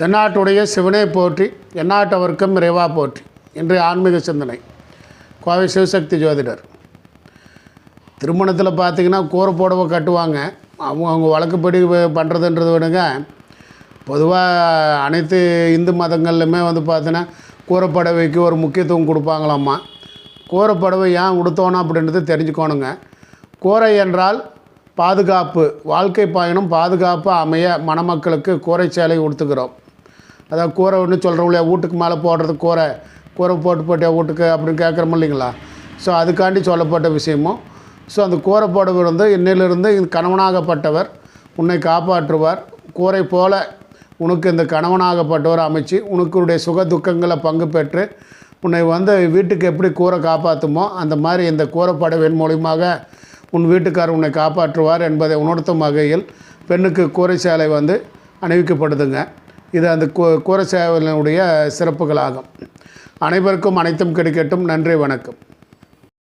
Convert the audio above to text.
தென்னாட்டுடைய சிவனை போற்றி எந்நாட்டவர்க்கும் இறைவா போற்றி இன்றைய ஆன்மீக சிந்தனை. கோவை சிவசக்தி ஜோதிடர். திருமணத்தில் பார்த்தீங்கன்னா கூரை புடவை கட்டுவாங்க. அவங்க அவங்க வழக்குப்படி பண்ணுறதுன்றது விடுங்க. பொதுவாக அனைத்து இந்து மதங்கள்லையுமே வந்து பார்த்தீங்கன்னா கூரைப்படவைக்கு ஒரு முக்கியத்துவம் கொடுப்பாங்களாம்மா. கூரைப்படவை ஏன் உடுத்தோணும் அப்படின்றது தெரிஞ்சுக்கோணுங்க. கூரை என்றால் பாதுகாப்பு வாழ்க்கை பயணம் பாதுகாப்பாக அமைய மணமக்களுக்கு கூரை சேலை கொடுத்துக்கிறோம் அதான் கூரை ஒன்று சொல்கிறோம் இல்லையா? வீட்டுக்கு மேலே போடுறது கூரை. கூரை போட்டு போட்டியா வீட்டுக்கு அப்படின்னு கேட்குறோம் இல்லைங்களா? ஸோ அதுக்காண்டி சொல்லப்பட்ட விஷயமும் ஸோ அந்த கூரை போடவர் வந்து இன்னிலிருந்து இந்த கணவனாகப்பட்டவர் உன்னை காப்பாற்றுவார். கூரை போல உனக்கு இந்த கணவனாகப்பட்டவர் அமைச்சு உனக்குடைய சுக துக்கங்களை பங்கு பெற்று உன்னை வந்து வீட்டுக்கு எப்படி கூரை காப்பாற்றுமோ அந்த மாதிரி இந்த கூரைப்படவின் மூலியமாக உன் வீட்டுக்காரர் உன்னை காப்பாற்றுவார் என்பதை உணர்த்தும் வகையில் பெண்ணுக்கு கூரை சேலை வந்து அணிவிக்கப்படுதுங்க. இது அந்த கு கூரை சிறப்புகளாகும். அனைவருக்கும் அனைத்தும் கிடைக்கட்டும். நன்றி வணக்கம்.